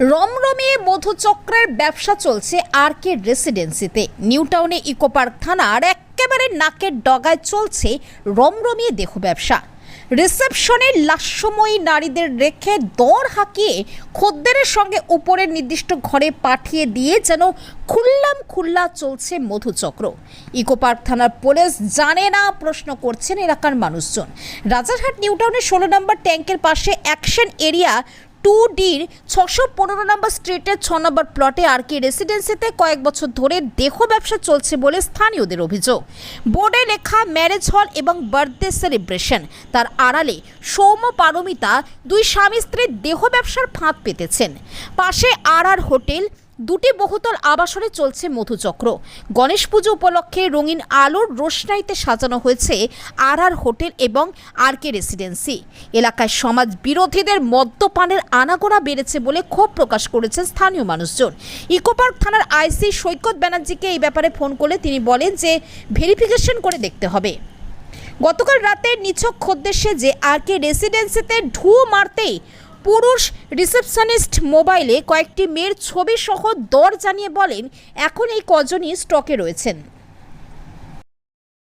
রমরমিয়ে মধুচক্রের ব্যবসা চলছে আর কে রেসিডেন্সিতে। নিউ টাউনে ইকো পার্ক থানার একেবারে নাকের ডগায় চলছে রমরমিয়ে দেহ ব্যবসা। রিসেপশনে লাস্যময়ী নারীদের রেখে দর হাঁকিয়ে খদ্দেরের সঙ্গে উপরের নির্দিষ্ট ঘরে পাঠিয়ে দিয়ে যেন খুল্লাম খুল্লা চলছে মধুচক্র। ইকো পার্ক থানার পুলিশ জানে না, প্রশ্ন করছেন এলাকার মানুষজন। রাজারহাট নিউ টাউনের ষোলো নম্বর ট্যাঙ্কের পাশে অ্যাকশন এরিয়া টু ডির ছশো পনেরো নম্বর স্ট্রিটের ছ নম্বর প্লটে আর কি রেসিডেন্সিতে কয়েক বছর ধরে দেহ ব্যবসা চলছে বলে স্থানীয়দের অভিযোগ। বোর্ডে লেখা ম্যারেজ হল এবং বার্থডে সেলিব্রেশন। তার আড়ালে সৌম পারমিতা, দুই স্বামী স্ত্রীর দেহ ব্যবসার ফাঁদ পেতেছেন। পাশে আর আর হোটেল দুটি বহুতল আবাসনে চলছে মধুচক্র। গণেশ পুজো উপলক্ষে রঙিন আলোর রোশনাইতে সাজানো হয়েছে আর আর হোটেল এবং আর কে রেসিডেন্সি। এলাকায় সমাজ বিরোধীদের মদ্যপানের আনাগোনা বেড়েছে বলে ক্ষোভ প্রকাশ করেছেন স্থানীয় মানুষজন। ইকোপার্ক থানার আইসি সৈকত ব্যানার্জিকে এই ব্যাপারে ফোন করলে তিনি বলেন যে, ভেরিফিকেশন করে দেখতে হবে। গতকাল রাতে নিছক খদ্দের যে আর কে রেসিডেন্সিতে ঢু মারতেই পুরুষ রিসেপশনিস্ট মোবাইলে কয়েকটি মেয়ের ছবি সহ দর জানিয়ে বলেন, এখন এই কজনই স্টকে রয়েছেন।